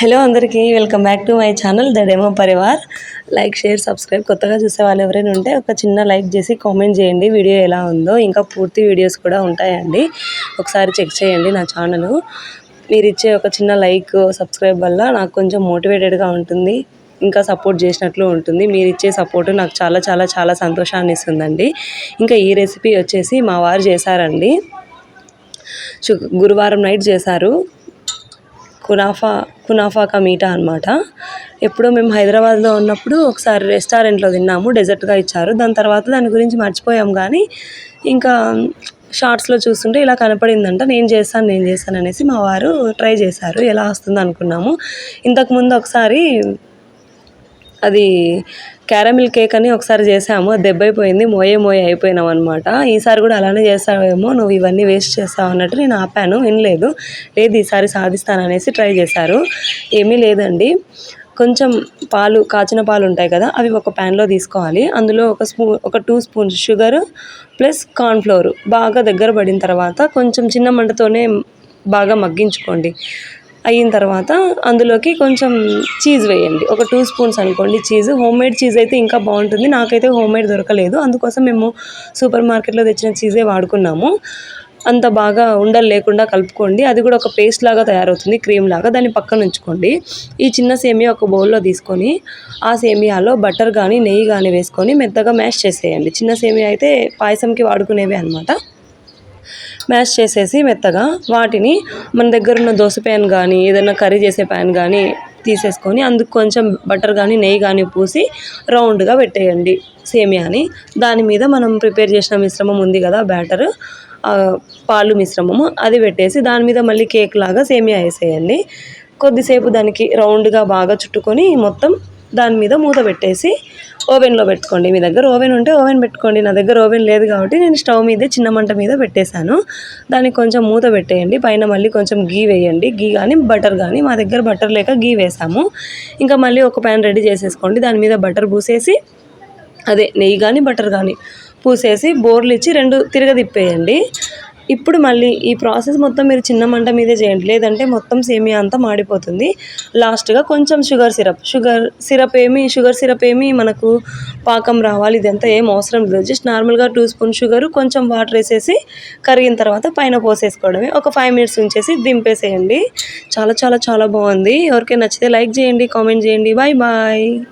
Hello అందరికీ welcome back to my channel the demo Parivar. Like share subscribe కొత్తగా చూసే వాళ్ళు ఎవరైనా ఉంటే ఒక చిన్న లైక్ చేసి కామెంట్ చేయండి వీడియో ఎలా ఉందో. ఇంకా పూర్తి వీడియోస్ కూడా ఉంటాయండి. ఒకసారి చెక్ చేయండి నా ఛానల్. మీరు ఇచ్చే ఒక చిన్న లైక్ సబ్స్క్రైబ్ వల్ల నాకు కొంచెం మోటివేటెడ్గా ఉంటుంది ఇంకా సపోర్ట్ చేసినట్లు ఉంటుంది. మీరు ఇచ్చే సపోర్ట్ నాకు చాలా చాలా చాలా సంతోషాన్ని ఇస్తుందండి. ఇంకా ఈ రెసిపీ వచ్చేసి మా వారు చేశారండి. గురువారం నైట్ చేశారు. కునాఫా కునాఫా కా అనమాట ఎప్పుడో మేము హైదరాబాద్లో ఉన్నప్పుడు ఒకసారి రెస్టారెంట్లో తిన్నాము డెజర్ట్గా ఇచ్చారు. దాని తర్వాత దాని గురించి మర్చిపోయాం కానీ ఇంకా షార్ట్స్లో చూస్తుంటే ఇలా కనపడిందంట నేను చేస్తాను నేను చేస్తాను అనేసి మా వారు ట్రై చేశారు ఎలా వస్తుంది అనుకున్నాము. ఇంతకుముందు ఒకసారి అది క్యారమిల్ కేక్ అని ఒకసారి చేసాము. అది దెబ్బైపోయింది. మోయే మోయే అయిపోయినాం అనమాట ఈసారి కూడా అలానే చేస్తావేమో నువ్వు ఇవన్నీ వేస్ట్ చేస్తావు అన్నట్టు నేను ఆపాను. వినలేదు. లేదు ఈసారి సాధిస్తాననేసి ట్రై చేశారు. ఏమీ లేదండి. కొంచెం పాలు కాచిన పాలు ఉంటాయి కదా అవి ఒక ప్యాన్లో తీసుకోవాలి. అందులో ఒక స్పూన్ ఒక two spoons sugar plus cornflour బాగా దగ్గర పడిన తర్వాత కొంచెం చిన్న మంటతోనే బాగా మగ్గించుకోండి. అయిన తర్వాత అందులోకి కొంచెం చీజ్ వేయండి. ఒక టూ స్పూన్స్ అనుకోండి చీజ్. హోమ్ మేడ్ చీజ్ అయితే ఇంకా బాగుంటుంది. నాకైతే హోమ్ మేడ్ దొరకలేదు. అందుకోసం మేము సూపర్ మార్కెట్లో తెచ్చిన చీజే వాడుకున్నాము. అంత బాగా ఉండలు లేకుండా కలుపుకోండి. అది కూడా ఒక పేస్ట్ లాగా తయారవుతుంది క్రీమ్ లాగా. దాన్ని పక్కన ఉంచుకోండి. ఈ చిన్న సేమియా ఒక బౌల్లో తీసుకొని ఆ సేమియాలో బటర్ కానీ నెయ్యి కానీ వేసుకొని మెత్తగా మ్యాష్ చేసేయండి. చిన్న సేమియా అయితే పాయసంకి వాడుకునేవి అనమాట మ్యాష్ చేసేసి మెత్తగా వాటిని మన దగ్గర ఉన్న దోశ ప్యాన్ కానీ ఏదైనా కర్రీ చేసే ప్యాన్ కానీ తీసేసుకొని అందుకు కొంచెం బటర్ కానీ నెయ్యి కానీ పూసి రౌండ్గా పెట్టేయండి సేమియాని. దాని మీద మనం ప్రిపేర్ చేసిన మిశ్రమం ఉంది కదా బ్యాటర్ పాలు మిశ్రమము అది పెట్టేసి దాని మీద మళ్ళీ కేక్ లాగా సేమియా వేసేయండి. కొద్దిసేపు దానికి రౌండ్గా బాగా చుట్టుకొని మొత్తం దాని మీద మూత పెట్టేసి ఓవెన్లో పెట్టుకోండి. మీ దగ్గర ఓవెన్ ఉంటే ఓవెన్ పెట్టుకోండి. నా దగ్గర ఓవెన్ లేదు కాబట్టి నేను స్టవ్ మీదే చిన్న మంట మీద పెట్టేశాను. దానికి కొంచెం మూత పెట్టేయండి. పైన మళ్ళీ కొంచెం గీ వేయండి. గీ కానీ బటర్ కానీ మా దగ్గర బటర్ లేక గీ వేసాము. ఇంకా మళ్ళీ ఒక ప్యాన్ రెడీ చేసేసుకోండి. దాని మీద బటర్ పూసేసి అదే నెయ్యి కానీ బటర్ కానీ పూసేసి బోర్లు ఇచ్చి రెండు తిరగదిప్పేయండి ఇప్పుడు మళ్ళీ ఈ ప్రాసెస్ మొత్తం మీరు చిన్న మంట మీదే చేయండి. లేదంటే మొత్తం సేమియా అంతా మాడిపోతుంది. లాస్ట్గా కొంచెం షుగర్ సిరప్. షుగర్ సిరప్ ఏమి షుగర్ సిరప్ ఏమి మనకు పాకం రావాలి. ఇదంతా ఏం అవసరం లేదు. జస్ట్ నార్మల్గా టూ స్పూన్ షుగర్ కొంచెం వాటర్ వేసేసి కరిగిన తర్వాత పైన పోసేసుకోవడమే. ఒక ఫైవ్ మినిట్స్ ఉంచేసి దింపేసేయండి. చాలా చాలా చాలా బాగుంది. ఎవరికైనా నచ్చితే లైక్ చేయండి కామెంట్ చేయండి. Bye bye.